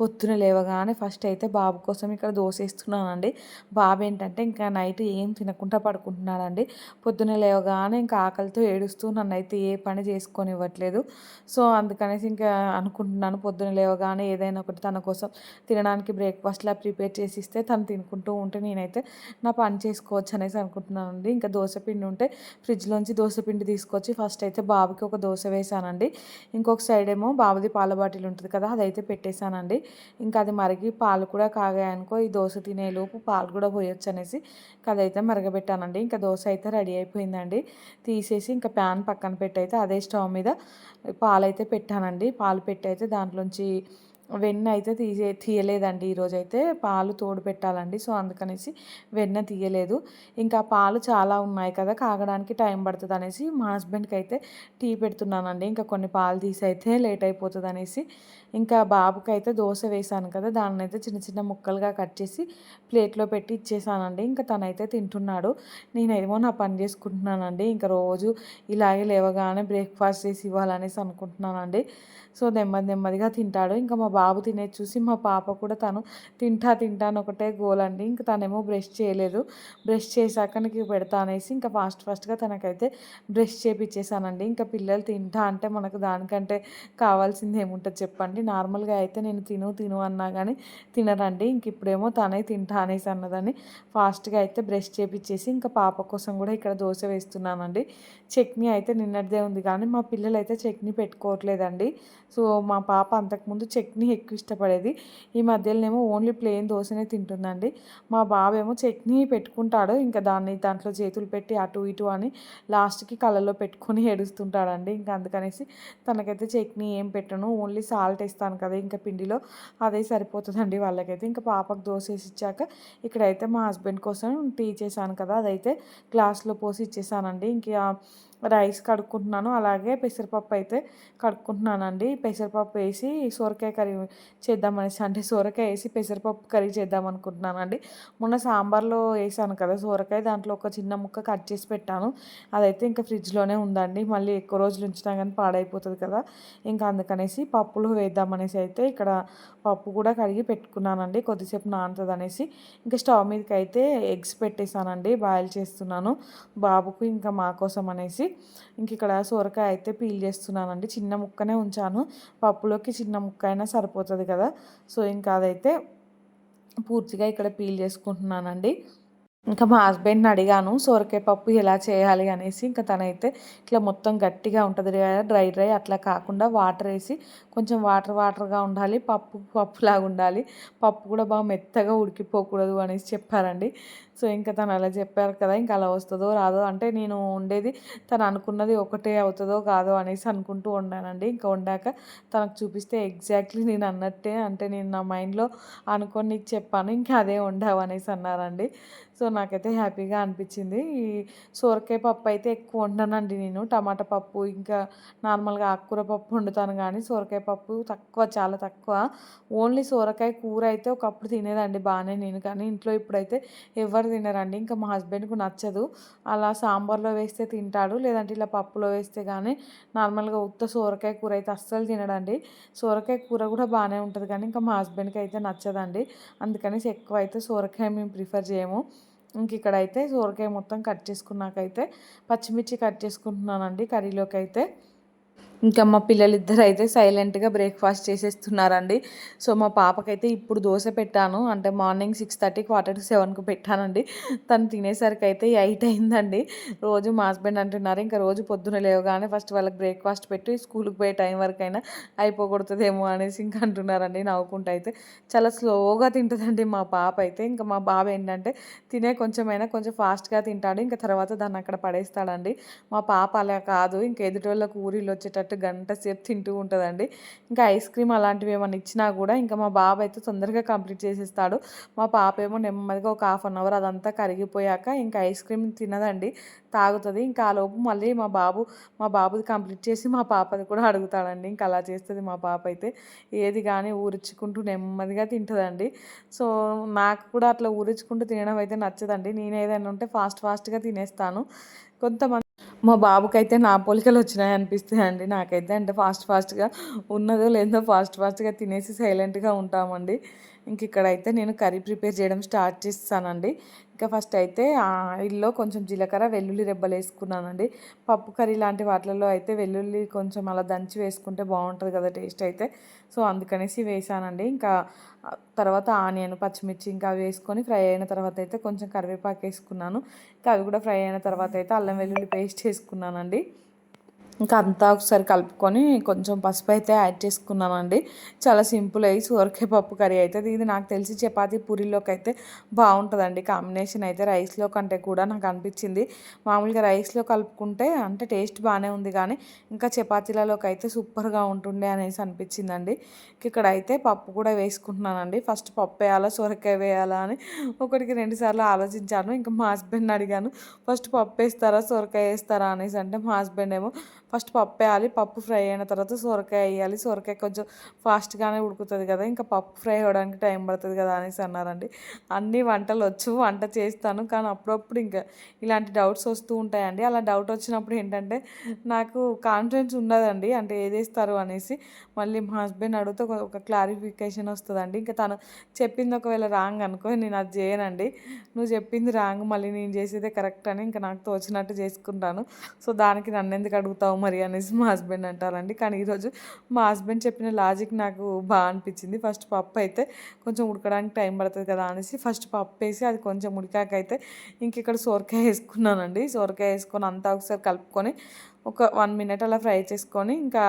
పొద్దున లేవగానే ఫస్ట్ అయితే బాబు కోసం ఇక్కడ దోశ ఇస్తున్నానండి బాబు ఏంటంటే ఇంకా నైట్ ఏం తినకుండా పడుకుంటున్నాడండి. పొద్దున లేవగానే ఇంకా ఆకలితో ఏడుస్తూ నన్ను అయితే ఏ పని చేసుకొని ఇవ్వట్లేదు సో అందుకనేసి ఇంకా అనుకుంటున్నాను పొద్దున లేవగానే ఏదైనా ఒకటి తన కోసం తినడానికి బ్రేక్ఫాస్ట్లా ప్రిపేర్ చేసి ఇస్తే తను తినుకుంటూ ఉంటే నేనైతే నా పని చేసుకోవచ్చు అనేసి అనుకుంటున్నానండి. ఇంకా దోశ పిండి ఉంటే ఫ్రిడ్జ్లోంచి దోశ పిండి తీసుకొచ్చి ఫస్ట్ అయితే బాబుకి ఒక దోశ వేసానండి ఇంకొక సైడ్ ఏమో బాబుది పాల బాటిల్ ఉంటుంది కదా అదైతే పెట్టేశానండి. ఇంకా అది మరిగి పాలు కూడా కాగాయనుకో ఈ దోశ తినేలోపు పాలు కూడా పోయొచ్చు అనేసి అదైతే మరగబెట్టానండి. ఇంకా దోశ అయితే రెడీ అయిపోయిందండి. తీసేసి ఇంకా ప్యాన్ పక్కన పెట్టి అయితే అదే స్టవ్ మీద పాలు అయితే పెట్టానండి. పాలు పెట్టి అయితే దాంట్లోంచి వెన్న అయితే తీసే తీయలేదండి. ఈరోజు అయితే పాలు తోడు పెట్టాలండి. సో అందుకనేసి వెన్న తీయలేదు. ఇంకా పాలు చాలా ఉన్నాయి కదా కాగడానికి టైం పడుతుంది అనేసి మా హస్బెండ్కి అయితే టీ పెడుతున్నానండి. ఇంకా కొన్ని పాలు తీసి అయితే లేట్ అయిపోతుంది అనేసి ఇంకా బాబుకి అయితే దోశ వేసాను కదా దాన్ని అయితే చిన్న చిన్న ముక్కలుగా కట్ చేసి ప్లేట్లో పెట్టి ఇచ్చేసానండి. ఇంకా తనైతే తింటున్నాడు. నేనేమో నా పని చేసుకుంటున్నానండి. ఇంకా రోజు ఇలాగే లేవగానే బ్రేక్ఫాస్ట్ చేసి ఇవ్వాలనేసి అనుకుంటున్నానండి. సో నెమ్మది నెమ్మదిగా తింటాడు. ఇంకా మా బాబు తినేది చూసి మా పాప కూడా తను తింటా తింటాను ఒకటే గోల్ అండి ఇంకా తనేమో బ్రష్ చేయలేదు. బ్రష్ చేశాక నీకు పెడతా అనేసి ఇంకా ఫాస్ట్ ఫాస్ట్గా తనకైతే బ్రష్ చేపించేసానండి ఇంకా పిల్లలు తింటా అంటే మనకు దానికంటే కావాల్సింది ఏముంటుంది చెప్పండి. నార్మల్గా అయితే నేను తిను తిను అన్నా కానీ తినరండి ఇంక ఇప్పుడేమో తనే తింటా అనేసి అన్నదని ఫాస్ట్గా అయితే బ్రష్ చేపించేసి ఇంకా పాప కోసం కూడా ఇక్కడ దోశ వేస్తున్నానండి. చట్నీ అయితే నిన్నటిదే ఉంది కానీ మా పిల్లలు అయితే చట్నీ పెట్టుకోవట్లేదండి. సో మా పాప అంతకుముందు చట్నీ ఎక్కువ ఇష్టపడేది. ఈ మధ్యలోనేమో ఓన్లీ ప్లెయిన్ దోశనే తింటుందండి. మా బాబేమో చట్నీ పెట్టుకుంటాడు ఇంకా దాన్ని దాంట్లో చేతులు పెట్టి అటు ఇటు అని లాస్ట్కి కళ్ళలో పెట్టుకొని ఏడుస్తుంటాడండి. ఇంకా అందుకనేసి తనకైతే చట్నీ ఏం పెట్టను ఓన్లీ సాల్ట్ వేస్తాను కదా ఇంకా పిండిలో అదే సరిపోతుందండి వాళ్ళకైతే. ఇంకా పాపకు దోశ వేసి ఇచ్చాక ఇక్కడైతే మా హస్బెండ్ కోసం టీ చేశాను కదా అదైతే గ్లాస్లో పోసి ఇచ్చేసానండి. ఇంకా రైస్ కడుక్కుంటున్నాను. అలాగే పెసరపప్పు అయితే కడుక్కుంటున్నానండి. పెసరపప్పు వేసి సొరకాయ కర్రీ చేద్దామనేసి అంటే సొరకాయ వేసి పెసరపప్పు కర్రీ చేద్దాం అనుకుంటున్నానండి మొన్న సాంబార్లో వేసాను కదా సొరకాయ దాంట్లో ఒక చిన్న ముక్క కట్ చేసి పెట్టాను. అదైతే ఇంకా ఫ్రిడ్జ్లోనే ఉందండి. మళ్ళీ ఎక్కువ రోజులు ఉంచినా కానీ పాడైపోతుంది కదా. ఇంకా అందుకనేసి పప్పులో వేద్దామనేసి అయితే ఇక్కడ పప్పు కూడా కడిగి పెట్టుకున్నానండి. కొద్దిసేపు నానుతుంది అనేసి ఇంకా స్టవ్ మీదకి అయితే ఎగ్స్ పెట్టేశానండి. బాయిల్ చేస్తున్నాను. బాబుకు ఇంకా మా కోసం అనేసి ఇంక ఇక్కడ సొరకాయ అయితే పీల్ చేస్తున్నానండి. చిన్న ముక్కనే ఉంచాను. పప్పులోకి చిన్న ముక్క అయినా సరిపోతుంది కదా. సో ఇంకా అదైతే పూర్తిగా ఇక్కడ పీల్ చేసుకుంటున్నానండి. ఇంకా మా హస్బెండ్ని అడిగాను సొరకాయ పప్పు ఎలా చేయాలి అనేసి. ఇంకా తనైతే ఇట్లా మొత్తం గట్టిగా ఉంటుంది కదా డ్రై డ్రై అట్లా కాకుండా వాటర్ వేసి కొంచెం వాటర్ వాటర్గా ఉండాలి పప్పు పప్పులాగా ఉండాలి. పప్పు కూడా బాగా మెత్తగా ఉడికిపోకూడదు అనేసి చెప్పారండి. సో ఇంకా తను అలా చెప్పారు కదా ఇంకా అలా వస్తుందో రాదో. అంటే నేను ఉండేది తను అనుకున్నది ఒకటే అవుతుందో కాదో అనేసి అనుకుంటూ ఉండానండి. ఇంకా వండాక తనకు చూపిస్తే ఎగ్జాక్ట్లీ నేను అన్నట్టే. అంటే నేను నా మైండ్లో అనుకొని నీకు చెప్పాను ఇంకా అదే వండావు అనేసి అన్నారండి. సో నాకైతే హ్యాపీగా అనిపించింది. ఈ సోరకాయ పప్పు అయితే ఎక్కువ వండనండి నేను. టమాటా పప్పు ఇంకా నార్మల్గా ఆకుకూర పప్పు వండుతాను కానీ సోరకాయ పప్పు తక్కువ చాలా తక్కువ. ఓన్లీ సోరకాయ కూర అయితే ఒకప్పుడు తినేదండి బాగానే నేను. కానీ ఇంట్లో ఇప్పుడైతే ఎవరు తినరండి. ఇంకా మా హస్బెండ్కు నచ్చదు. అలా సాంబార్లో వేస్తే తింటాడు. లేదంటే ఇలా పప్పులో వేస్తే కానీ నార్మల్గా ఉత్త సోరకాయ కూర అయితే అస్సలు తినడండి. సోరకాయ కూర కూడా బాగానే ఉంటుంది. కానీ ఇంకా మా హస్బెండ్కి అయితే నచ్చదండి. అందుకనేసి ఎక్కువ అయితే సోరకాయ మేము ప్రిఫర్ చేయము. ఇంక ఇక్కడైతే సోరకాయ మొత్తం కట్ చేసుకున్నాకైతే పచ్చిమిర్చి కట్ చేసుకుంటున్నానండి కర్రీలోకి అయితే ఇంకా మా పిల్లలిద్దరు అయితే సైలెంట్గా బ్రేక్ఫాస్ట్ చేసేస్తున్నారండి. సో మా పాపకైతే ఇప్పుడు దోశ పెట్టాను. అంటే morning six thirty quarter to సెవెన్కి పెట్టానండి. తను తినేసరికి అయితే ఎయిట్ అయిందండి. రోజు మా హస్బెండ్ అంటున్నారు ఇంకా రోజు పొద్దున లేవగానే ఫస్ట్ వాళ్ళకి బ్రేక్ఫాస్ట్ పెట్టి స్కూల్కి పోయే టైం వరకు అయినా అయిపోకూడదేమో అనేసి ఇంకా అంటున్నారండి నవ్వుకుంటూ అయితే. చాలా స్లోగా తింటుందండి మా పాప అయితే. ఇంకా మా బాబు ఏంటంటే తినే కొంచెమైనా కొంచెం ఫాస్ట్గా తింటాడు ఇంకా తర్వాత దాన్ని అక్కడ పడేస్తాడండి. మా పాప అలా కాదు ఇంకా ఎదుటి వాళ్ళకు ఊరిలో వచ్చేటట్టు అన్నట్టు గంట సేపు తింటూ ఉంటుందండి. ఇంకా ఐస్ క్రీమ్ అలాంటివి ఏమైనా ఇచ్చినా కూడా ఇంకా మా బాబు అయితే తొందరగా కంప్లీట్ చేసేస్తాడు. మా పాప ఏమో నెమ్మదిగా ఒక హాఫ్ అన్ అవర్ అదంతా కరిగిపోయాక ఇంకా ఐస్ క్రీమ్ తినదండి తాగుతుంది. ఇంకా ఆ లోపు మళ్ళీ మా బాబు మా బాబుది కంప్లీట్ చేసి మా పాపది కూడా అడుగుతాడండి. ఇంకా అలా చేస్తుంది మా పాప అయితే. ఏది కానీ ఊరించుకుంటూ నెమ్మదిగా తింటుందండి. సో నాకు కూడా అట్లా ఊరించుకుంటూ తినడం అయితే నచ్చదండి. నేను ఏదైనా ఉంటే ఫాస్ట్ ఫాస్ట్గా తినేస్తాను. కొంతమంది మా బాబుకైతే నా పోలికలు వచ్చినాయి అనిపిస్తాయండి. నాకైతే అంటే ఫాస్ట్ ఫాస్ట్గా ఉన్నదో లేదో ఫాస్ట్ ఫాస్ట్గా తినేసి సైలెంట్గా ఉంటామండి. ఇంక ఇక్కడైతే నేను కర్రీ ప్రిపేర్ చేయడం స్టార్ట్ చేస్తానండి. ఇంకా ఫస్ట్ అయితే ఆయిల్లో కొంచెం జీలకర్ర వెల్లుల్లి రెబ్బలు వేసుకున్నానండి. పప్పు కర్రీ లాంటి వాటిలలో అయితే వెల్లుల్లి కొంచెం అలా దంచి వేసుకుంటే బాగుంటుంది కదా టేస్ట్ అయితే. సో అందుకనేసి వేసానండి. ఇంకా తర్వాత ఆనియన్ పచ్చిమిర్చి ఇంకా అవి వేసుకొని ఫ్రై అయిన తర్వాత అయితే కొంచెం కరివేపాకు వేసుకున్నాను. ఇంకా అవి కూడా ఫ్రై అయిన తర్వాత అయితే అల్లం వెల్లుల్లి పేస్ట్ వేసుకున్నానండి. ఇంకా అంతా ఒకసారి కలుపుకొని కొంచెం పసుపు అయితే యాడ్ చేసుకున్నానండి. చాలా సింపుల్ అయ్యి సోరకాయ పప్పు కర్రీ అవుతుంది ఇది నాకు తెలిసి చపాతీ పూరీలోకి అయితే బాగుంటుందండి. కాంబినేషన్ అయితే రైస్లో కంటే కూడా నాకు అనిపించింది. మామూలుగా రైస్లో కలుపుకుంటే అంటే టేస్ట్ బాగానే ఉంది కానీ ఇంకా చపాతీలలోకి అయితే సూపర్గా ఉంటుండే అనేసి అనిపించిందండి. ఇక్కడ అయితే పప్పు కూడా వేసుకుంటున్నానండి. ఫస్ట్ పప్పు వేయాలా సొరకాయ వేయాలా అని ఒకటికి రెండుసార్లు ఆలోచించాను. ఇంకా మా హస్బెండ్ అడిగాను ఫస్ట్ పప్పు వేస్తారా సొరకాయ వేస్తారా? అనేసి. అంటే మా హస్బెండ్ ఏమో ఫస్ట్ పప్పు వేయాలి పప్పు ఫ్రై అయిన తర్వాత సొరకాయ వేయాలి. సొరకాయ కొంచెం ఫాస్ట్గానే ఉడుకుతుంది కదా ఇంకా పప్పు ఫ్రై అవ్వడానికి టైం పడుతుంది కదా అనేసి అన్నారండి. అన్ని వంటలు వచ్చు వంట చేస్తాను కానీ అప్పుడప్పుడు ఇంకా ఇలాంటి డౌట్స్ వస్తూ ఉంటాయండి. అలా డౌట్ వచ్చినప్పుడు ఏంటంటే నాకు కాన్ఫిడెన్స్ ఉండదండి అంటే ఏదేస్తారు అనేసి. మళ్ళీ మా హస్బెండ్ అడిగితే ఒక క్లారిఫికేషన్ వస్తుందండి. ఇంకా తను చెప్పింది ఒకవేళ రాంగ్ అనుకో నేను అది చేయనండి. నువ్వు చెప్పింది రాంగ్ మళ్ళీ నేను చేసేదే కరెక్ట్ అని ఇంకా నాకు తోచినట్టు చేసుకుంటాను. సో దానికి నన్ను ఎందుకు అడుగుతావు మరి అనేసి మా హస్బెండ్ అంటారండి. కానీ ఈరోజు మా హస్బెండ్ చెప్పిన లాజిక్ నాకు బాగా అనిపించింది. ఫస్ట్ పప్పు అయితే కొంచెం ఉడకడానికి టైం పడుతుంది కదా అనేసి ఫస్ట్ పప్పు వేసి అది కొంచెం ఉడికాక అయితే ఇంక ఇక్కడ సోరకాయ వేసుకున్నానండి. సోరకాయ వేసుకొని అంతా ఒకసారి కలుపుకొని ఒక వన్ మినిట్ అలా ఫ్రై చేసుకొని ఇంకా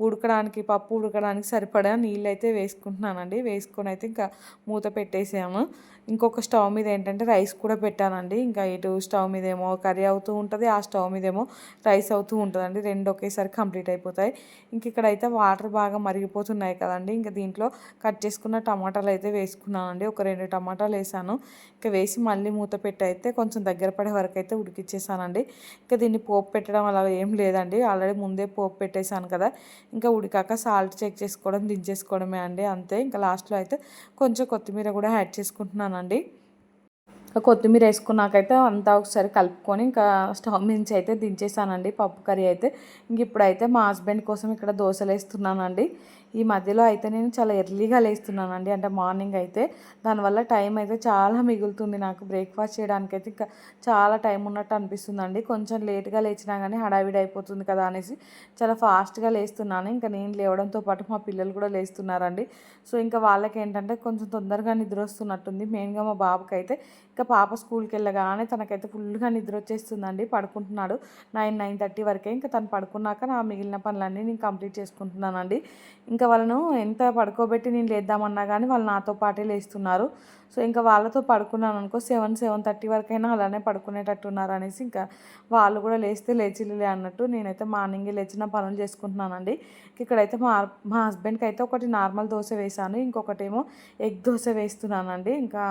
ఉడకడానికి పప్పు ఉడకడానికి సరిపడా నీళ్ళు అయితే వేసుకుంటున్నానండి. వేసుకొని అయితే ఇంకా మూత పెట్టేసాము. ఇంకొక స్టవ్ మీద ఏంటంటే రైస్ కూడా పెట్టానండి. ఇంకా ఇటు స్టవ్ మీద ఏమో కర్రీ అవుతూ ఉంటుంది ఆ స్టవ్ మీద ఏమో రైస్ అవుతూ ఉంటుందండి. రెండు ఒకేసారి కంప్లీట్ అయిపోతాయి. ఇంక ఇక్కడైతే వాటర్ బాగా మరిగిపోతున్నాయి కదండి. ఇంకా దీంట్లో కట్ చేసుకున్న టమాటాలు అయితే వేసుకున్నానండి. ఒక రెండు టమాటాలు వేసాను. ఇంకా వేసి మళ్ళీ మూత పెట్టి అయితే కొంచెం దగ్గర పడే వరకు అయితే ఉడికిచ్చేసానండి. ఇంకా దీన్ని పోపు పెట్టడం అలా ఏం లేదండి. ఆల్రెడీ ముందే పోపు పెట్టేశాను కదా. ఇంకా ఉడికాక సాల్ట్ చెక్ చేసుకోవడం దించేసుకోవడమే అండి. అంతే. ఇంకా లాస్ట్లో అయితే కొంచెం కొత్తిమీర కూడా యాడ్ చేసుకుంటున్నాను. చేసుకుంటున్నానండి కొత్తిమీర వేసుకున్నాకైతే అంతా ఒకసారి కలుపుకొని ఇంకా స్టవ్ నుంచి అయితే దించేసానండి పప్పు కర్రీ అయితే. ఇంక ఇప్పుడైతే మా హస్బెండ్ కోసం ఇక్కడ దోశలు వేస్తున్నానండి. ఈ మధ్యలో అయితే నేను చాలా ఎర్లీగా లేస్తున్నానండి. అంటే మార్నింగ్ అయితే దానివల్ల టైం అయితే చాలా మిగులుతుంది నాకు. బ్రేక్ఫాస్ట్ చేయడానికి అయితే ఇంకా చాలా టైం ఉన్నట్టు అనిపిస్తుందండి. కొంచెం లేట్గా లేచినా కానీ హడావిడి అయిపోతుంది కదా అనేసి చాలా ఫాస్ట్గా లేస్తున్నాను. ఇంకా నేను లేవడంతో పాటు మా పిల్లలు కూడా లేస్తున్నారండి. సో ఇంకా వాళ్ళకి ఏంటంటే కొంచెం తొందరగా నిద్ర వస్తున్నట్టుంది. మెయిన్గా మా బాబుకి అయితే ఇంకా పాప స్కూల్కి వెళ్ళగానే తనకైతే ఫుల్గా నిద్ర వచ్చేస్తుందండి. పడుకుంటున్నాడు నైన్ నైన్ థర్టీ వరకే. ఇంకా తను పడుకున్నాక నా మిగిలిన పనులన్నీ నేను కంప్లీట్ చేసుకుంటున్నానండి. ఇంకా ఇంకా వాళ్ళను ఎంత పడుకోబెట్టి నేను లేద్దామన్నా కానీ వాళ్ళు నాతో పాటే లేస్తున్నారు. సో ఇంకా వాళ్ళతో పడుకున్నాను అనుకో సెవెన్ సెవెన్ థర్టీ వరకైనా అలానే పడుకునేటట్టు ఉన్నారు అనేసి ఇంకా వాళ్ళు కూడా లేస్తే లేచిలే అన్నట్టు నేనైతే మార్నింగే లేచిన పనులు చేసుకుంటున్నానండి. ఇక్కడైతే మా మా హస్బెండ్కి అయితే ఒకటి నార్మల్ దోశ వేసాను ఇంకొకటేమో ఎగ్ దోశ వేస్తున్నానండి. ఇంకా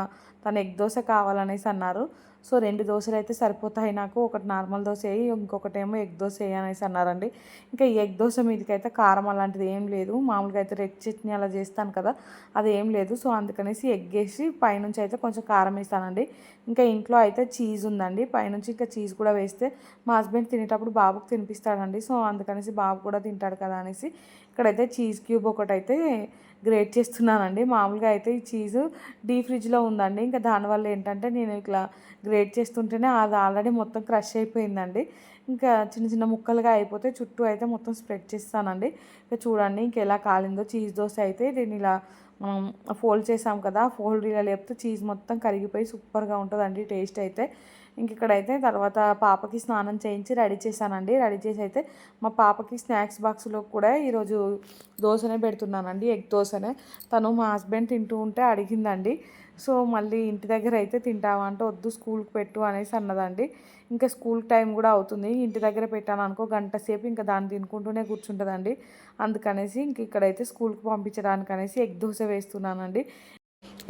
తను ఎగ్ దోశ కావాలనేసి అన్నారు. సో రెండు దోశలు అయితే సరిపోతాయి నాకు. ఒకటి నార్మల్ దోశ వేయి ఇంకొకటి ఏమో ఎగ్ దోశ వేయి అనేసి అన్నారండి. ఇంకా ఎగ్ దోశ మీదకైతే కారం అలాంటిది ఏం లేదు. మామూలుగా అయితే రెడ్ చట్నీ అలా చేస్తాను కదా అది ఏం లేదు. సో అందుకనేసి ఎగ్ వేసి పైనుంచి అయితే కొంచెం కారం వేస్తానండి. ఇంకా ఇంట్లో అయితే చీజ్ ఉందండి. పైనుంచి ఇంకా చీజ్ కూడా వేస్తే మా హస్బెండ్ తినేటప్పుడు బాబుకి తినిపిస్తాడండి. సో అందుకనేసి బాబు కూడా తింటాడు కదా అనేసి ఇక్కడైతే చీజ్ క్యూబ్ ఒకటైతే గ్రేట్ చేస్తున్నానండి. మామూలుగా అయితే ఈ చీజు డీ ఫ్రిడ్జ్లో ఉందండి. ఇంకా దానివల్ల ఏంటంటే నేను ఇట్లా గ్రేట్ చేస్తుంటేనే అది ఆల్రెడీ మొత్తం క్రష్ అయిపోయిందండి. ఇంకా చిన్న చిన్న ముక్కలుగా అయిపోతే చుట్టూ అయితే మొత్తం స్ప్రెడ్ చేస్తానండి. ఇంకా చూడండి ఇంక ఎలా కాలిందో చీజ్ దోశ అయితే దీన్ని ఇలా మనం ఫోల్డ్ చేసాం కదా ఫోల్డ్ ఇలా లేపితే చీజ్ మొత్తం కరిగిపోయి సూపర్గా ఉంటుందండి టేస్ట్ అయితే. ఇంక ఇక్కడైతే తర్వాత పాపకి స్నానం చేయించి రెడీ చేశానండి. రెడీ చేసి అయితే మా పాపకి స్నాక్స్ బాక్స్లో కూడా ఈరోజు దోశనే పెడుతున్నానండి. ఎగ్ దోశనే. తను మా హస్బెండ్ తింటూ ఉంటే అడిగిందండి. సో మళ్ళీ ఇంటి దగ్గర అయితే తింటావా అంటే వద్దు స్కూల్కి పెట్టు అనేసి అన్నదండి. ఇంకా స్కూల్ టైం కూడా అవుతుంది. ఇంటి దగ్గర పెట్టాను అనుకో గంట సేపు ఇంకా దాన్ని తినుకుంటూనే కూర్చుంటుందండి. అందుకనేసి ఇంక ఇక్కడైతే స్కూల్కి పంపించడానికి అనేసి ఎగ్ దోశ వేస్తున్నానండి.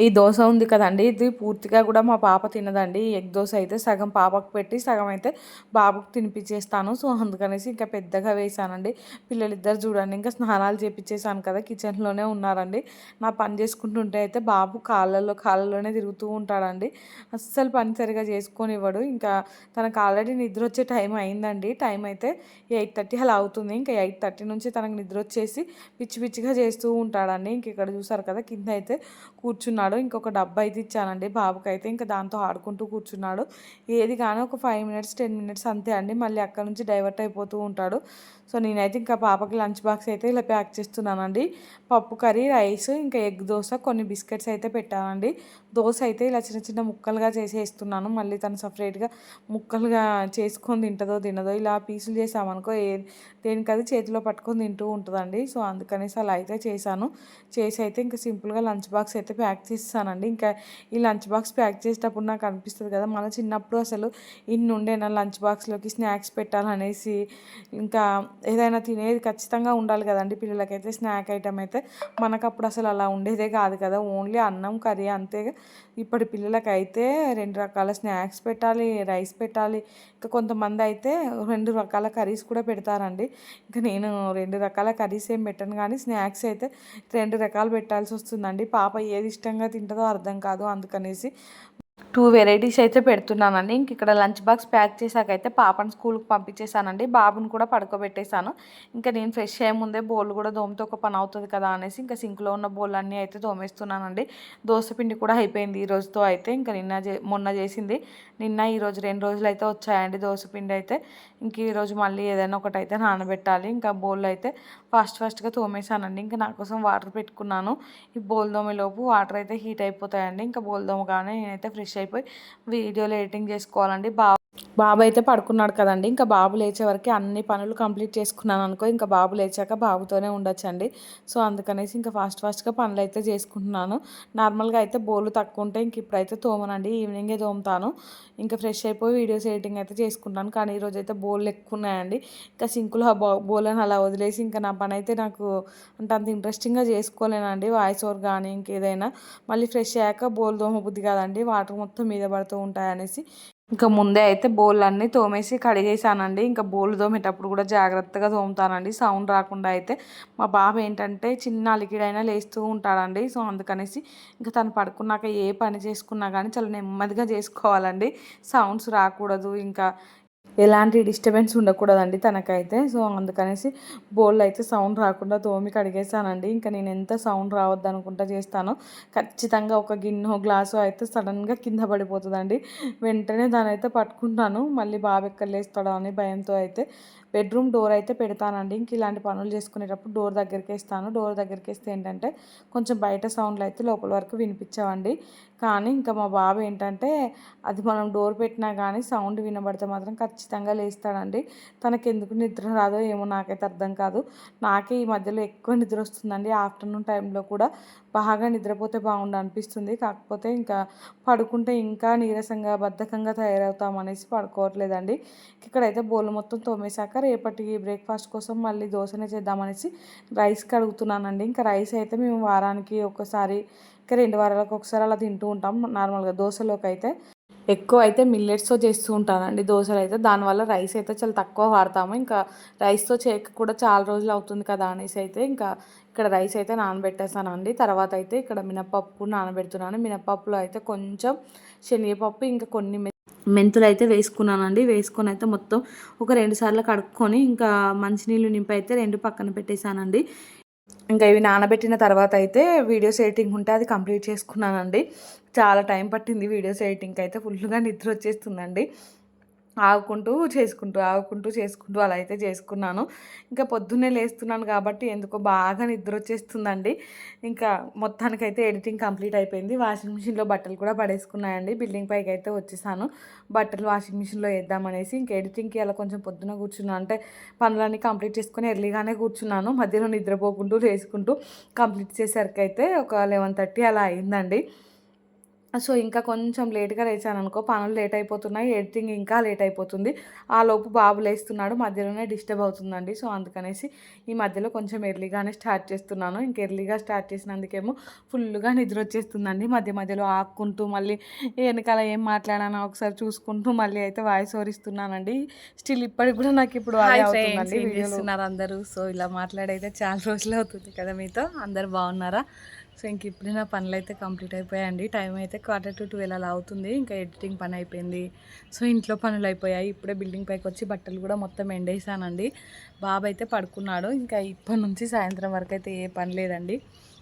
ఈ దోశ ఉంది కదండి ఇది పూర్తిగా కూడా మా పాప తినదండి. ఎగ్ దోశ అయితే సగం పాపకు పెట్టి సగం అయితే బాబుకు తినిపించేస్తాను సో అందుకనేసి ఇంకా పెద్దగా వేసానండి పిల్లలిద్దరు చూడండి ఇంకా స్నానాలు చేపించేసాను కదా కిచెన్లోనే ఉన్నారండి. నా పని చేసుకుంటుంటే అయితే బాబు కాళ్ళల్లో కాళ్ళలోనే తిరుగుతూ ఉంటాడండి. అస్సలు పని సరిగా చేసుకొని ఇవ్వడు ఇంకా తనకు ఆల్రెడీ నిద్ర వచ్చే టైం అయిందండి. టైం అయితే ఎయిట్ థర్టీ అలా అవుతుంది. ఇంకా ఎయిట్ థర్టీ నుంచి తనకు నిద్ర వచ్చేసి పిచ్చి పిచ్చిగా చేస్తూ ఉంటాడండి. ఇంక ఇక్కడ చూసారు కదా కింద అయితే కూర్చున్నాడు కూర్చున్నాడు. ఇంకొక డబ్బా అయితే ఇచ్చానండి బాబుకి అయితే ఇంకా దాంతో ఆడుకుంటూ కూర్చున్నాడు. ఏది కానీ ఒక ఫైవ్ మినిట్స్ టెన్ మినిట్స్ అంతే అండి. మళ్ళీ అక్కడ నుంచి డైవర్ట్ అయిపోతూ ఉంటాడు. సో నేనైతే ఇంకా పాపకి లంచ్ బాక్స్ అయితే ఇలా ప్యాక్ చేస్తున్నానండి. పప్పు కర్రీ రైస్ ఇంకా ఎగ్ దోశ కొన్ని బిస్కెట్స్ అయితే పెట్టానండి. దోశ అయితే ఇలా చిన్న చిన్న ముక్కలుగా చేసేస్తున్నాను. మళ్ళీ తను సపరేట్గా ముక్కలుగా చేసుకొని తింటుందో తినదో ఇలా పీసులు చేసామనుకో ఏ దేనికది చేతిలో పట్టుకొని తింటూ ఉంటుందండి. సో అందుకనేసి అలా అయితే చేశాను. చేసి అయితే ఇంకా సింపుల్గా లంచ్ బాక్స్ అయితే ప్యాక్ చేస్తానండి ఇంకా ఈ లంచ్ బాక్స్ ప్యాక్ చేసేటప్పుడు నాకు అనిపిస్తుంది కదా మన చిన్నప్పుడు అసలు ఇన్ని ఉండే నా లంచ్ బాక్స్లోకి స్నాక్స్ పెట్టాలనేసి. ఇంకా ఏదైనా తినేది ఖచ్చితంగా ఉండాలి కదండి. పిల్లలకైతే స్నాక్ ఐటమ్ అయితే మనకు అప్పుడు అసలు అలా ఉండేదే కాదు కదా. ఓన్లీ అన్నం కర్రీ అంతే. ఇప్పటి పిల్లలకైతే రెండు రకాల స్నాక్స్ పెట్టాలి రైస్ పెట్టాలి. ఇంకా కొంతమంది అయితే రెండు రకాల కర్రీస్ కూడా పెడతారండి. ఇంకా నేను రెండు రకాల కర్రీస్ ఏం పెట్టను కానీ స్నాక్స్ అయితే రెండు రకాలు పెట్టాల్సి వస్తుందండి. పాప ఏది ఇష్టంగా తింటుందో అర్థం కాదు అందుకనేసి టూ వెరైటీస్ అయితే పెడుతున్నానండి. ఇంక ఇక్కడ లంచ్ బాక్స్ ప్యాక్ చేశాక అయితే పాపను స్కూల్కి పంపించేశానండి. బాబుని కూడా పడుకోబెట్టేశాను. ఇంకా నేను ఫ్రెష్ అయ్యే ముందే బోల్ కూడా దోమతో ఒక పని అవుతుంది కదా అనేసి ఇంకా సింక్లో ఉన్న బౌల్ అన్నీ అయితే దోమేస్తున్నానండి. దోశ పిండి కూడా అయిపోయింది ఈ రోజుతో అయితే. ఇంకా నిన్న మొన్న చేసింది. నిన్న ఈరోజు రెండు రోజులు అయితే వచ్చాయండి దోశ పిండి అయితే. ఇంక ఈరోజు మళ్ళీ ఏదైనా ఒకటి అయితే నానబెట్టాలి. ఇంకా బౌల్ అయితే ఫాస్ట్ ఫాస్ట్గా తోమేశానండి. ఇంకా నా కోసం వాటర్ పెట్టుకున్నాను. ఈ బోల్దోమలోపు వాటర్ అయితే హీట్ అయిపోతాయండి. ఇంకా బోల్ కానీ నేనైతే ఫ్రెష్ అయిపోయి వీడియోలో ఎడిటింగ్ చేసుకోవాలండి. బాబు బాబు అయితే పడుకున్నాడు కదండి. ఇంకా బాబు లేచే వరకు అన్ని పనులు కంప్లీట్ చేసుకున్నాను అనుకో ఇంకా బాబు లేచాక బాబుతోనే ఉండొచ్చండి. సో అందుకనేసి ఇంకా ఫాస్ట్ ఫాస్ట్గా పనులు అయితే చేసుకుంటున్నాను. నార్మల్గా అయితే బోలు తక్కువ ఉంటే ఇంక ఇప్పుడైతే తోమనండి. ఈవినింగే తోముతాను. ఇంకా ఫ్రెష్ అయిపోయి వీడియోస్ ఎడిటింగ్ అయితే చేసుకుంటాను కానీ ఈరోజు అయితే బోళ్ళు ఎక్కువ ఉన్నాయండి. ఇంకా సింకులు ఆ బోలను అలా వదిలేసి ఇంకా నా పని అయితే నాకు అంటే అంత ఇంట్రెస్టింగ్గా చేసుకోలేనండి. వాయిస్ ఓవర్ కానీ ఇంకేదైనా. మళ్ళీ ఫ్రెష్ అయ్యాక బోల్ దోమ బుద్ధి కాదండి. వాటర్ మొత్తం మీద పడుతూ ఉంటాయనేసి. ఇంకా ముందే అయితే బోళ్ళన్నీ తోమేసి కడిగేసానండి. ఇంకా బోళ్ళు తోమేటప్పుడు కూడా జాగ్రత్తగా తోముతానండి. సౌండ్ రాకుండా అయితే మా బాబు ఏంటంటే చిన్న అలికిడైనా లేస్తూ ఉంటాడండి. సో అందుకనేసి ఇంకా తను పడుకున్నాక ఏ పని చేసుకున్నా కానీ చాలా నెమ్మదిగా చేసుకోవాలండి. సౌండ్స్ రాకూడదు. ఇంకా ఎలాంటి డిస్టర్బెన్స్ ఉండకూడదండి తనకైతే. సో అందుకనేసి బోల్ అయితే సౌండ్ రాకుండా తోమి కడిగేసానండి ఇంకా నేను ఎంత సౌండ్ రావద్దు అనుకుంటా చేస్తానో ఖచ్చితంగా ఒక గిన్నె గ్లాసు అయితే సడన్గా కింద పడిపోతుందండి. వెంటనే దాని అయితే పట్టుకుంటాను. మళ్ళీ బాబు ఎక్కలేస్తాడో అని భయంతో అయితే బెడ్రూమ్ డోర్ అయితే పెడతానండి. ఇంక ఇలాంటి పనులు చేసుకునేటప్పుడు డోర్ దగ్గరికి వేస్తాను డోర్ దగ్గరికి వేస్తే ఏంటంటే కొంచెం బయట సౌండ్లు అయితే లోపల వరకు వినిపించవండి. కానీ ఇంకా మా బాబు ఏంటంటే అది మనం డోర్ పెట్టినా కానీ సౌండ్ వినబడితే మాత్రం ఖచ్చితంగా లేస్తాడండి. తనకి ఎందుకు నిద్ర రాదో ఏమో నాకైతే అర్థం కాదు. నాకే ఈ మధ్యలో ఎక్కువ నిద్ర వస్తుందండి. ఆఫ్టర్నూన్ టైంలో కూడా బాగా నిద్రపోతే బాగుండు అనిపిస్తుంది. కాకపోతే ఇంకా పడుకుంటే ఇంకా నీరసంగా బద్ధకంగా తయారవుతాం అనేసి పడుకోవట్లేదండి. ఇక్కడైతే బోల్ మొత్తం తోమేశాక రేపటికి బ్రేక్ఫాస్ట్ కోసం మళ్ళీ దోశనే చేద్దామనేసి రైస్ కడుగుతున్నానండి. ఇంకా రైస్ అయితే మేము వారానికి ఒకసారి ఇంకా రెండు వారాలకు ఒకసారి అలా తింటూ ఉంటాం నార్మల్గా. దోశలోకి అయితే ఎక్కువ అయితే మిల్లెట్స్తో చేస్తూ ఉంటానండి దోశలు అయితే. దానివల్ల రైస్ అయితే చాలా తక్కువ వాడతాము. ఇంకా రైస్తో చేయక కూడా చాలా రోజులు అవుతుంది కదా అనేసి అయితే ఇంకా ఇక్కడ రైస్ అయితే నానబెట్టేసానండి. తర్వాత అయితే ఇక్కడ మినపప్పు నానబెడుతున్నాను. మినపప్పులో అయితే కొంచెం శనగపప్పు ఇంకా కొన్ని మెంతులు అయితే వేసుకున్నానండి. వేసుకొని అయితే మొత్తం ఒక రెండు సార్లు కడుక్కొని ఇంకా మంచినీళ్ళు నింపి అయితే రెండు పక్కన పెట్టేశానండి ఇంకా ఇవి నానబెట్టిన తర్వాత అయితే వీడియోస్ ఎడిటింగ్ ఉంటే అది కంప్లీట్ చేసుకున్నానండి. చాలా టైం పట్టింది వీడియోస్ ఎడిటింగ్కి అయితే ఫుల్గా నిద్ర వచ్చేస్తుందండి. ఆగుకుంటూ చేసుకుంటూ ఆగుకుంటూ చేసుకుంటూ అలా అయితే చేసుకున్నాను. ఇంకా పొద్దున్నే లేస్తున్నాను కాబట్టి ఎందుకో బాగా నిద్ర వచ్చేస్తుందండి ఇంకా మొత్తానికైతే ఎడిటింగ్ కంప్లీట్ అయిపోయింది. వాషింగ్ మిషన్లో బట్టలు కూడా పడేసుకున్నాయండి బిల్డింగ్ పైకి అయితే వచ్చేసాను. బట్టలు వాషింగ్ మిషన్లో వేద్దామనేసి ఇంకా ఎడిటింగ్కి అలా కొంచెం పొద్దున కూర్చున్నాను అంటే పనులన్నీ కంప్లీట్ చేసుకుని ఎర్లీగానే కూర్చున్నాను. మధ్యలో నిద్రపోకుంటూ చేసుకుంటూ కంప్లీట్ చేసరికి అయితే ఒక లెవెన్ థర్టీ అలా అయిందండి. సో ఇంకా కొంచెం లేట్గా లేచాను అనుకో పనులు లేట్ అయిపోతున్నాయి ఎడిటింగ్ ఇంకా లేట్ అయిపోతుంది. ఆ లోపు బాబు లేస్తున్నాడు మధ్యలోనే డిస్టర్బ్ అవుతుందండి. సో అందుకనేసి ఈ మధ్యలో కొంచెం ఎర్లీగానే స్టార్ట్ చేస్తున్నాను. ఇంక ఎర్లీగా స్టార్ట్ చేసినందుకేమో ఫుల్గా నిద్ర వచ్చేస్తుందండి. మధ్య మధ్యలో ఆక్కుంటూ మళ్ళీ వెనకాల ఏం మాట్లాడానో ఒకసారి చూసుకుంటూ మళ్ళీ అయితే వాయిస్ ఓవర్ ఇస్తున్నానండి. స్టిల్ ఇప్పటికి కూడా నాకు ఇప్పుడు వీడియోస్తున్నారు అందరూ? సో ఇలా మాట్లాడైతే చాలా రోజులు అవుతుంది కదా మీతో. అందరు బాగున్నారా? సో ఇంక ఇప్పుడు నా పనులు అయితే కంప్లీట్ అయిపోయాయండి. టైం అయితే క్వార్టర్ టు ట్వెల్వ్ అలా అవుతుంది. ఇంకా ఎడిటింగ్ పని అయిపోయింది. సో ఇంట్లో పనులు అయిపోయాయి. ఇప్పుడే బిల్డింగ్ పైకి వచ్చి బట్టలు కూడా మొత్తం ఎండేసానండి. బాబు అయితే పడుకున్నాడు. ఇంకా ఇప్పటి నుంచి సాయంత్రం వరకు అయితే ఏ పని లేదండి.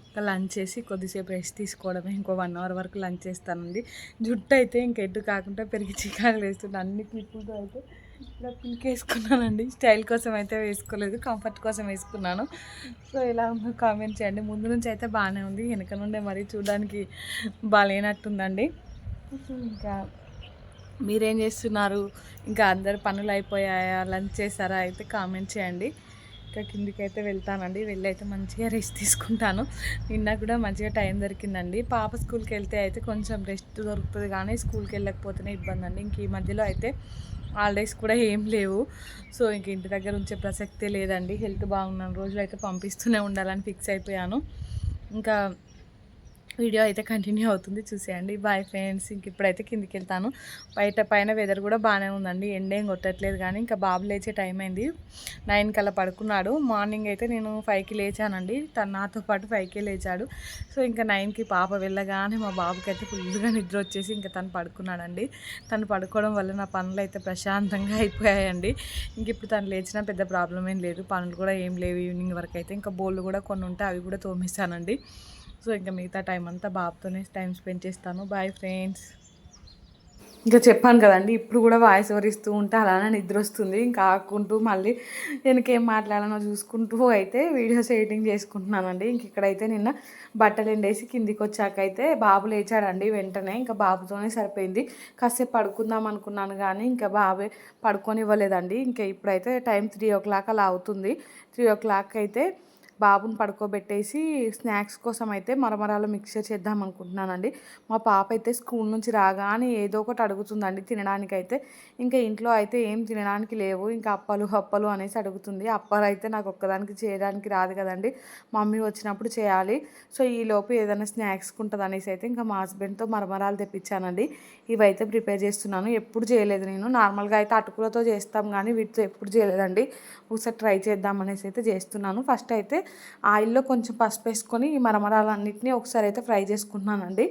ఇంకా లంచ్ చేసి కొద్దిసేపు రెస్ట్ తీసుకోవడమే. ఇంకో వన్ అవర్ వరకు లంచ్ చేస్తానండి. జుట్టు అయితే ఇంక ఎడ్డు కాకుండా పెరిగి చికాకులు వేస్తుంది అన్ని క్లిప్పులతో అయితే ఇలా పింక్ వేసుకున్నానండి. స్టైల్ కోసం అయితే వేసుకోలేదు కంఫర్ట్ కోసం వేసుకున్నాను. సో ఇలా కామెంట్ చేయండి. ముందు నుంచి అయితే బాగానే ఉంది. వెనక నుండే మరీ చూడడానికి బాగాలేనట్టుందండి. ఇంకా మీరేం చేస్తున్నారు? ఇంకా అందరు పనులు అయిపోయాయా? లంచ్ చేశారా? అయితే కామెంట్ చేయండి. ఇంకా కిందికైతే అయితే వెళ్తానండి. వెళ్ళి అయితే మంచిగా రెస్ట్ తీసుకుంటాను. నిన్న కూడా మంచిగా టైం దొరికిందండి. పాప స్కూల్కి వెళ్తే అయితే కొంచెం రెస్ట్ దొరుకుతుంది కానీ స్కూల్కి వెళ్ళకపోతేనే ఇబ్బంది అండి ఇంక ఈ మధ్యలో అయితే హాలిడేస్ కూడా ఏం లేవు. సో ఇంక ఇంటి దగ్గర ఉంచే ప్రసక్తే లేదండి. హెల్త్ బాగున్న రోజులు అయితే పంపిస్తూనే ఉండాలని ఫిక్స్ అయిపోయాను. ఇంకా వీడియో అయితే కంటిన్యూ అవుతుంది. చూసేయండి. Bye friends. ఇంక ఇప్పుడైతే కిందికి వెళ్తాను బయట పైన వెదర్ కూడా బాగానే ఉందండి. ఎండ ఏం కొట్టట్లేదు కానీ ఇంకా బాబు లేచే టైం అయింది. నైన్ కల్లా పడుకున్నాడు. మార్నింగ్ అయితే నేను ఫైవ్కి లేచానండి. తను నాతో పాటు ఫైవ్కే లేచాడు. సో ఇంకా నైన్కి పాప వెళ్ళగానే మా బాబుకి అయితే ఫుల్గా నిద్ర వచ్చేసి ఇంకా తను పడుకున్నాడండి. తను పడుకోవడం వల్ల నా పనులు అయితే ప్రశాంతంగా అయిపోయాయండి. ఇంక ఇప్పుడు తను లేచినా పెద్ద ప్రాబ్లం ఏం లేదు. పనులు కూడా ఏం లేవు. ఈవినింగ్ వరకు అయితే ఇంకా బోళ్ళు కూడా కొన్ని ఉంటే అవి కూడా తోమేస్తానండి సో ఇంకా మిగతా టైం అంతా బాబుతోనే టైం స్పెండ్ చేస్తాను. బాయ్ ఫ్రెండ్స్ ఇంకా చెప్పాను కదండి ఇప్పుడు కూడా వాయిస్ ఓవర్ ఇస్తూ ఉంటే అలానే నిద్ర వస్తుంది. ఇంకా ఆకుంటూ మళ్ళీ వెనకేం మాట్లాడాలనో చూసుకుంటూ అయితే వీడియోస్ ఎడిటింగ్ చేసుకుంటున్నానండి. ఇంక ఇక్కడైతే నిన్న బట్టలు ఎండేసి కిందికి వచ్చాకైతే అయితే బాబు లేచాడండి వెంటనే. ఇంకా బాబుతోనే సరిపోయింది. కాసేపు పడుకుందాం అనుకున్నాను కానీ ఇంకా బాబే పడుకొని ఇవ్వలేదండి. ఇంకా ఇప్పుడైతే టైం త్రీ ఓ క్లాక్ అలా అవుతుంది. త్రీ ఓ క్లాక్ అయితే బాబుని పడుకోబెట్టేసి స్నాక్స్ కోసం అయితే మరమరాలు మిక్చర్ చేద్దాం అనుకుంటున్నానండి. మా పాప అయితే స్కూల్ నుంచి రాగానే ఏదో ఒకటి అడుగుతుందండి తినడానికి అయితే ఇంకా ఇంట్లో అయితే ఏం తినడానికి లేవు ఇంకా అప్పలు అప్పలు అనేసి అడుగుతుంది. అప్పలు అయితే నాకు ఒక్కదానికి చేయడానికి రాదు కదండి. మమ్మీ వచ్చినప్పుడు చేయాలి. సో ఈ లోపు ఏదైనా స్నాక్స్ ఉంటుంది అనేసి అయితే ఇంకా మా హస్బెండ్తో మరమరాలు తెప్పించానండి. ఇవైతే ప్రిపేర్ చేస్తున్నాను. ఎప్పుడు చేయలేదు నేను. నార్మల్గా అయితే అటుకులతో చేస్తాం కానీ వీటితో ఎప్పుడు చేయలేదండి. ఒకసారి ట్రై చేద్దాం అనేసి అయితే చేస్తున్నాను. ఫస్ట్ అయితే ఆయిల్లో కొంచెం పసుపు వేసుకొని ఈ మరమరాలన్నింటినీ ఒకసారి అయితే ఫ్రై చేసుకుంటున్నానండి.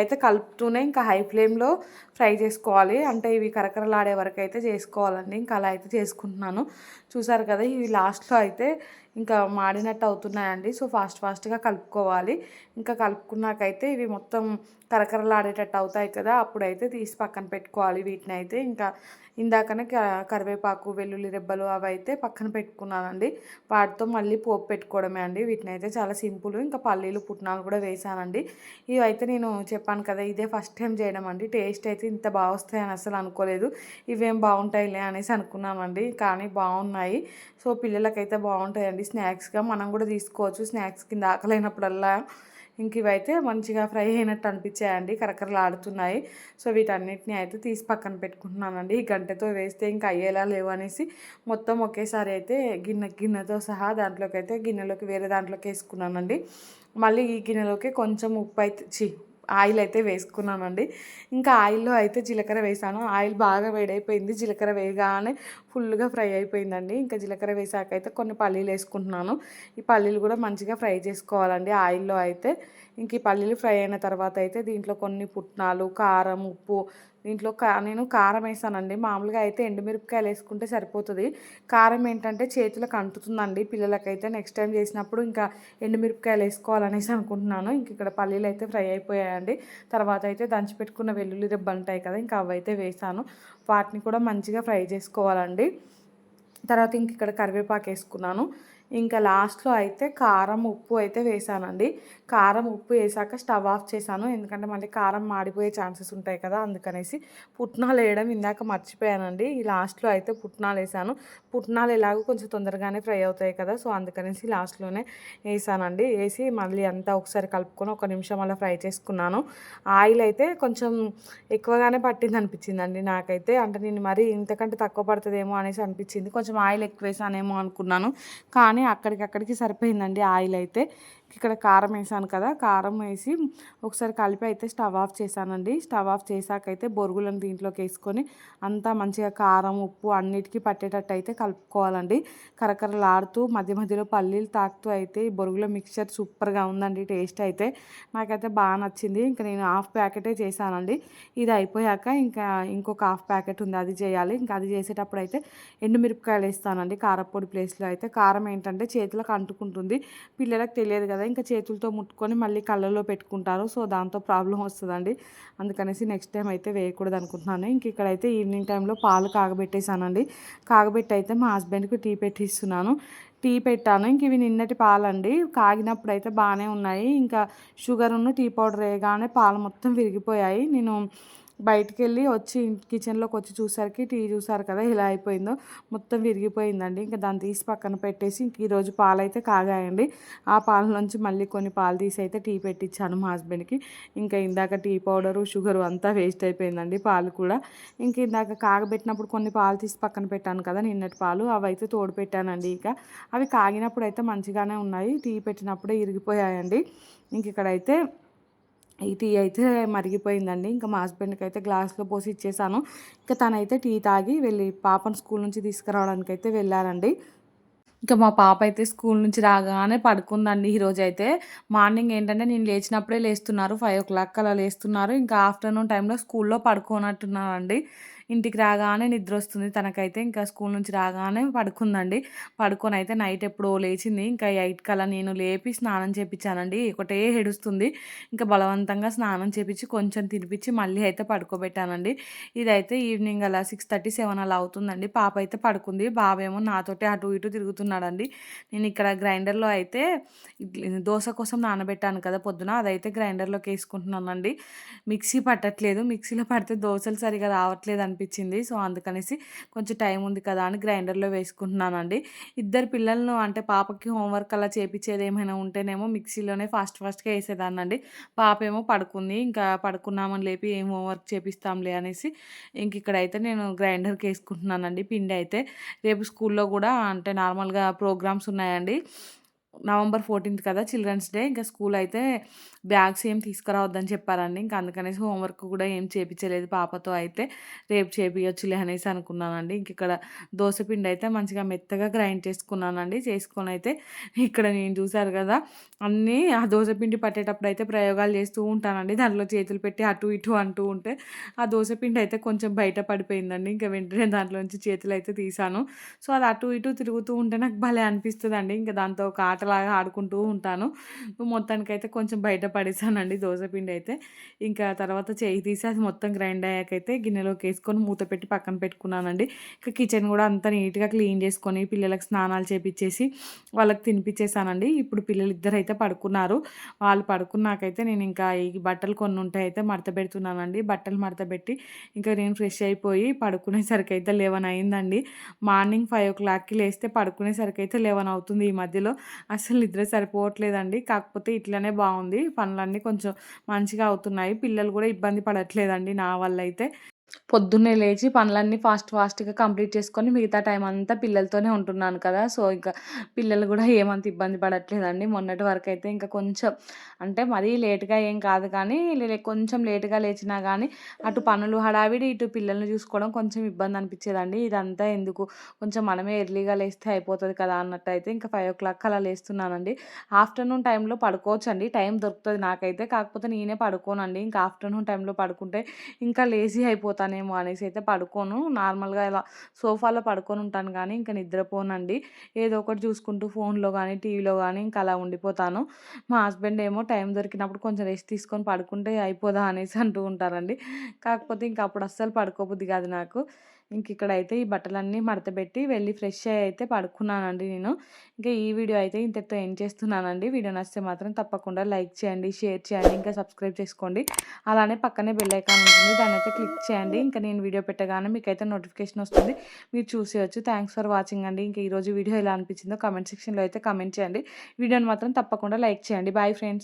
అయితే కలుపుతూనే ఇంకా హై ఫ్లేమ్లో ఫ్రై చేసుకోవాలి. అంటే ఇవి కరకరలాడే వరకు అయితే చేసుకోవాలండి. ఇంకా అలా అయితే చేసుకుంటున్నాను. చూసారు కదా ఇవి లాస్ట్లో అయితే ఇంకా మాడినట్టు అవుతున్నాయండి. సో ఫాస్ట్ ఫాస్ట్గా కలుపుకోవాలి. ఇంకా కలుపుకున్నాకైతే ఇవి మొత్తం కరకరలాడేటట్టు అవుతాయి కదా అప్పుడైతే తీసి పక్కన పెట్టుకోవాలి వీటిని అయితే. ఇంకా ఇందాకనే కరివేపాకు వెల్లుల్లి రెబ్బలు అవి అయితే పక్కన పెట్టుకున్నానండి. వాటితో మళ్ళీ పోపు పెట్టుకోవడమే అండి. వీటిని అయితే చాలా సింపుల్. ఇంకా పల్లీలు పుట్నాలు కూడా వేసానండి. ఇవి అయితే నేను చెప్పాను కదా ఇదే ఫస్ట్ టైం చేయడం అండి. టేస్ట్ అయితే ఇంత బాగా వస్తాయని అసలు అనుకోలేదు. ఇవేం బాగుంటాయిలే అనేసి అనుకున్నామండి. కానీ బాగున్నాయి. సో పిల్లలకైతే బాగుంటాయండి స్నాక్స్గా. మనం కూడా తీసుకోవచ్చు స్నాక్స్ కింద ఆకలైనప్పుడల్లా. ఇంక ఇవైతే మంచిగా ఫ్రై అయినట్టు అనిపించాయండి. కరకరలాడుతున్నాయి. సో వీటన్నిటిని అయితే తీసి పక్కన పెట్టుకుంటున్నానండి. ఈ గంటతో వేస్తే ఇంకా అయ్యేలా లేవు అనేసి మొత్తం ఒకేసారి అయితే గిన్నె గిన్నెతో సహా దాంట్లోకి అయితే గిన్నెలోకి వేరే దాంట్లోకి వేసుకున్నానండి. మళ్ళీ ఈ గిన్నెలోకి కొంచెం ఉప్పు అయితే చి ఆయిల్ అయితే వేసుకున్నానండి. ఇంకా ఆయిల్లో అయితే జీలకర్ర వేసాను. ఆయిల్ బాగా వేడైపోయింది. జీలకర్ర వేయగానే ఫుల్గా ఫ్రై అయిపోయిందండి. ఇంకా జీలకర్ర వేసాక అయితే కొన్ని పల్లీలు వేసుకుంటున్నాను. ఈ పల్లీలు కూడా మంచిగా ఫ్రై చేసుకోవాలండి ఆయిల్లో అయితే. ఇంక ఈ పల్లీలు ఫ్రై అయిన తర్వాత అయితే దీంట్లో కొన్ని పుట్నాలు కారం ఉప్పు దీంట్లో కా నేను కారం వేసానండి. మామూలుగా అయితే ఎండుమిరపకాయలు వేసుకుంటే సరిపోతుంది. కారం ఏంటంటే చేతులకు అంటుతుందండి పిల్లలకైతే. నెక్స్ట్ టైం చేసినప్పుడు ఇంకా ఎండుమిరపకాయలు వేసుకోవాలనేసి అనుకుంటున్నాను. ఇంక ఇక్కడ పల్లీలు అయితే ఫ్రై అయిపోయాయండి. తర్వాత అయితే దంచిపెట్టుకున్న వెల్లుల్లి రెబ్బలు ఉంటాయి కదా ఇంకా అవైతే వేసాను. వాటిని కూడా మంచిగా ఫ్రై చేసుకోవాలండి. తర్వాత ఇంక ఇక్కడ కరివేపాకు వేసుకున్నాను. ఇంకా లాస్ట్లో అయితే కారం ఉప్పు అయితే వేసానండి. కారం ఉప్పు వేసాక స్టవ్ ఆఫ్ చేశాను. ఎందుకంటే మళ్ళీ కారం మాడిపోయే ఛాన్సెస్ ఉంటాయి కదా అందుకనేసి పుట్నాలు వేయడం ఇందాక మర్చిపోయానండి. ఈ లాస్ట్లో అయితే పుట్నాలు వేసాను. పుట్నాలు ఎలాగో కొంచెం తొందరగానే ఫ్రై అవుతాయి కదా సో అందుకనేసి లాస్ట్లోనే వేసానండి. వేసి మళ్ళీ అంతా ఒకసారి కలుపుకొని ఒక నిమిషం అలా ఫ్రై చేసుకున్నాను. ఆయిల్ అయితే కొంచెం ఎక్కువగానే పట్టింది అనిపించిందండి నాకైతే. అంటే నేను మరీ ఇంతకంటే తక్కువ పడుతుందేమో అనేసి అనిపించింది. కొంచెం ఆయిల్ ఎక్కువ వేసానేమో అనుకున్నాను. కానీ అక్కడికక్కడికి సరిపోయిందండి ఆయిల్ అయితే. ఇక్కడ కారం వేసాను కదా కారం వేసి ఒకసారి కలిపి అయితే స్టవ్ ఆఫ్ చేశానండి. స్టవ్ ఆఫ్ చేశాక అయితే బొరుగులను దీంట్లోకి వేసుకొని అంతా మంచిగా కారం ఉప్పు అన్నిటికీ పట్టేటట్టు అయితే కలుపుకోవాలండి. కరకరలాడుతూ మధ్య మధ్యలో పల్లీలు తాకుతూ అయితే ఈ బొరుగుల మిక్చర్ సూపర్గా ఉందండి టేస్ట్ అయితే. నాకైతే బాగా నచ్చింది. ఇంకా నేను హాఫ్ ప్యాకెటే చేశానండి. ఇది అయిపోయాక ఇంకా ఇంకొక హాఫ్ ప్యాకెట్ ఉంది అది చేయాలి. ఇంకా అది చేసేటప్పుడు అయితే ఎండుమిరపకాయలు వేస్తానండి కారపొడి ప్లేస్లో అయితే. కారం ఏంటంటే చేతులకు అంటుకుంటుంది. పిల్లలకు తెలియదు కదా ఇంకా చేతులతో ముట్టుకొని మళ్ళీ కళ్ళలో పెట్టుకుంటారు. సో దాంతో ప్రాబ్లం వస్తుందండి. అందుకనేసి నెక్స్ట్ టైం అయితే వేయకూడదు అనుకుంటున్నాను. ఇంక ఇక్కడైతే ఈవినింగ్ టైంలో పాలు కాగబెట్టేశానండి. కాగబెట్టి అయితే మా హస్బెండ్కి టీ పెట్టిస్తున్నాను. టీ పెట్టాను. ఇంక ఇవి నిన్నటి పాలండి. కాగినప్పుడు అయితే బాగానే ఉన్నాయి. ఇంకా షుగర్ ఉన్న టీ పౌడర్ వేయగానే పాలు మొత్తం విరిగిపోయాయి. నేను బయటికి వెళ్ళి వచ్చి కిచెన్లోకి వచ్చి చూసరికి టీ చూసారు కదా ఇలా అయిపోయిందో. మొత్తం విరిగిపోయిందండి. ఇంకా దాన్ని తీసి పక్కన పెట్టేసి ఇంక ఈరోజు పాలు అయితే కాగాయండి. ఆ పాల నుంచి మళ్ళీ కొన్ని పాలు తీసి అయితే టీ పెట్టించాను మా హస్బెండ్కి. ఇంకా ఇందాక టీ పౌడరు షుగరు అంతా వేస్ట్ అయిపోయిందండి పాలు కూడా. ఇంక ఇందాక కాగబెట్టినప్పుడు కొన్ని పాలు తీసి పక్కన పెట్టాను కదా నిన్నటి పాలు. అవి అయితే తోడు పెట్టానండి ఇక. అవి కాగినప్పుడు అయితే మంచిగానే ఉన్నాయి. టీ పెట్టినప్పుడే ఇరిగిపోయాయండి. ఇంక ఇక్కడైతే టీ అయితే మరిగిపోయిందండి. ఇంకా మా హస్బెండ్కి అయితే గ్లాస్లో పోసి ఇచ్చేసాను. ఇంకా తనైతే టీ తాగి వెళ్ళి పాపను స్కూల్ నుంచి తీసుకురావడానికి అయితే వెళ్ళారండి. ఇంకా మా పాప అయితే స్కూల్ నుంచి రాగానే పడుకుందండి ఈరోజు అయితే మార్నింగ్ ఏంటంటే నేను లేచినప్పుడే లేస్తున్నారు. ఫైవ్ ఓ క్లాక్ అలా లేస్తున్నారు. ఇంకా ఆఫ్టర్నూన్ టైంలో స్కూల్లో పడుకోనట్టున్నారండి. ఇంటికి రాగానే నిద్ర వస్తుంది తనకైతే ఇంకా స్కూల్ నుంచి రాగానే పడుకుందండి. పడుకొని అయితే నైట్ ఎప్పుడో లేచింది. ఇంకా ఎయిట్ కల్లా నేను లేపి స్నానం చేపించానండి ఒకటే హెడుస్తుంది ఇంకా బలవంతంగా స్నానం చేపించి కొంచెం తినిపించి మళ్ళీ అయితే పడుకోబెట్టానండి. ఇదైతే ఈవినింగ్ అలా సిక్స్ థర్టీ సెవెన్ అలా అవుతుందండి. పాప అయితే పడుకుంది. బాబేమో నాతోటి అటు ఇటు తిరుగుతున్నాడండి. నేను ఇక్కడ గ్రైండర్లో అయితే దోశ కోసం నానబెట్టాను కదా పొద్దున. అదైతే గ్రైండర్లోకి వేసుకుంటున్నానండి మిక్సీ పట్టట్లేదు. మిక్సీలో పడితే దోశలు సరిగా రావట్లేదు అనిపించింది. సో అందుకనేసి కొంచెం టైం ఉంది కదా అని గ్రైండర్లో వేసుకుంటున్నానండి. ఇద్దరు పిల్లలను అంటే పాపకి హోంవర్క్ అలా చేపించేది ఏమైనా ఉంటేనేమో మిక్సీలోనే ఫాస్ట్ ఫాస్ట్గా వేసేదాన్నండి. పాప ఏమో పడుకుంది. ఇంకా పడుకున్నామని లేపి ఏం హోంవర్క్ చేపిస్తాంలే అనేసి ఇంక ఇక్కడైతే నేను గ్రైండర్కి వేసుకుంటున్నానండి. పిండి అయితే రేపు స్కూల్లో కూడా అంటే నార్మల్గా ప్రోగ్రామ్స్ ఉన్నాయండి. నవంబర్ ఫోర్టీన్త్ కదా చిల్డ్రన్స్ డే. ఇంకా స్కూల్ అయితే బ్యాగ్స్ ఏం తీసుకురావద్దని చెప్పారండి. ఇంకా అందుకనేసి హోంవర్క్ కూడా ఏం చేపించలేదు పాపతో అయితే. రేపు చేపించచ్చులే అనేసి అనుకున్నానండి. ఇంక ఇక్కడ దోశపిండి అయితే మంచిగా మెత్తగా గ్రైండ్ చేసుకున్నానండి. చేసుకొని అయితే ఇక్కడ నేను చూశారు కదా అన్నీ ఆ దోశపిండి పట్టేటప్పుడు అయితే ప్రయోగాలు చేస్తూ ఉంటానండి. దాంట్లో చేతులు పెట్టి అటు ఇటు అంటూ ఉంటే ఆ దోశపిండి అయితే కొంచెం బయట పడిపోయిందండి. ఇంకా వెంటనే దాంట్లోంచి చేతులు అయితే తీసాను సో అది అటు ఇటు తిరుగుతూ ఉంటే నాకు భలే అనిపిస్తుంది అండి ఇంకా దాంతో ఒక ఆటలాగా ఆడుకుంటూ ఉంటాను. మొత్తానికైతే కొంచెం బయట పడేసానండి పిండి అయితే. ఇంకా తర్వాత చేయి తీసి అది మొత్తం గ్రైండ్ అయ్యాకైతే గిన్నెలోకి వేసుకొని మూత పెట్టి పక్కన పెట్టుకున్నానండి. ఇంకా కిచెన్ కూడా అంతా నీట్గా క్లీన్ చేసుకొని పిల్లలకు స్నానాలు చేపించేసి వాళ్ళకి తినిపించేసానండి ఇప్పుడు పిల్లలు ఇద్దరు అయితే పడుకున్నారు. వాళ్ళు పడుకున్నాకైతే నేను ఇంకా ఈ బట్టలు కొన్ని ఉంటాయి అయితే మడత పెడుతున్నానండి. బట్టలు మడత పెట్టి ఇంకా నేను ఫ్రెష్ అయిపోయి పడుకునేసరికి అయితే లెవెన్ అయిందండి. మార్నింగ్ ఫైవ్ ఓ క్లాక్కి లేస్తే పడుకునేసరికి అయితే లెవెన్ అవుతుంది ఈ మధ్యలో. అసలు నిద్ర సరిపోవట్లేదండి. కాకపోతే ఇట్లనే బాగుంది. పనులన్నీ కొంచెం మంచిగా అవుతున్నాయి. పిల్లలు కూడా ఇబ్బంది పడట్లేదండి నా వల్ల అయితే. పొద్దున్నే లేచి పనులన్నీ ఫాస్ట్ ఫాస్ట్‌గా కంప్లీట్ చేసుకొని మిగతా టైం అంతా పిల్లలతోనే ఉంటున్నాను కదా! సో, ఇంకా పిల్లలు కూడా ఏమంత ఇబ్బంది పడట్లేదండి. మొన్నటి వరకు అయితే ఇంకా కొంచెం అంటే మరీ లేట్‌గా ఏం కాదు కానీ కొంచెం లేట్‌గా లేచినా కానీ అటు పనులు హడావిడి, ఇటు పిల్లల్ని చూసుకోవడం కొంచెం ఇబ్బంది అనిపించేదండి. ఇదంతా ఎందుకు కొంచెం మనమే ఎర్లీగా లేస్తే అయిపోతుంది కదా! అన్నట్టు అయితే ఇంకా ఫైవ్ ఓ క్లాక్ అలా లేస్తున్నానండి. ఆఫ్టర్‌నూన్ టైంలో పడుకోవచ్చండి. టైం దొరుకుతుంది నాకైతే. కాకపోతే నేనే పడుకోనండి. ఇంకా ఆఫ్టర్‌నూన్ టైంలో పడుకుంటే ఇంకా లేజీ అయిపోతాను. పడుకుంటానేమో అనేసి అయితే పడుకోను. నార్మల్గా ఇలా సోఫాలో పడుకొని ఉంటాను కానీ ఇంకా నిద్రపోనండి. ఏదో ఒకటి చూసుకుంటూ ఫోన్లో కానీ టీవీలో కానీ ఇంకా అలా ఉండిపోతాను. మా హస్బెండ్ ఏమో టైం దొరికినప్పుడు కొంచెం రెస్ట్ తీసుకొని పడుకుంటే అయిపోదా అనేసి అంటూ ఉంటారండి. కాకపోతే ఇంకా అప్పుడు అస్సలు పడుకోబుద్ది కాదు నాకు. ఇంక ఇక్కడైతే ఈ బట్టలన్నీ మడతపెట్టి వెళ్ళి ఫ్రెష్ అయ్యి అయితే పడుకున్నానండి నేను. ఇంకా ఈ వీడియో అయితే ఇంతటితో ఎండ్ చేస్తున్నానండి. వీడియో నచ్చితే మాత్రం తప్పకుండా లైక్ చేయండి షేర్ చేయండి ఇంకా సబ్స్క్రైబ్ చేసుకోండి. అలానే పక్కనే బెల్ ఐకాన్ ఉంటుంది దాన్ని అయితే క్లిక్ చేయండి. ఇంకా నేను వీడియో పెట్టగానే మీకైతే నోటిఫికేషన్ వస్తుంది. మీరు చూసేయచ్చు. థ్యాంక్స్ ఫర్ వాచింగ్ అండి. ఇంకా ఈరోజు వీడియో ఎలా అనిపించిందో కామెంట్ సెక్షన్లో అయితే కమెంట్ చేయండి. వీడియోని మాత్రం తప్పకుండా లైక్ చేయండి. Bye friends.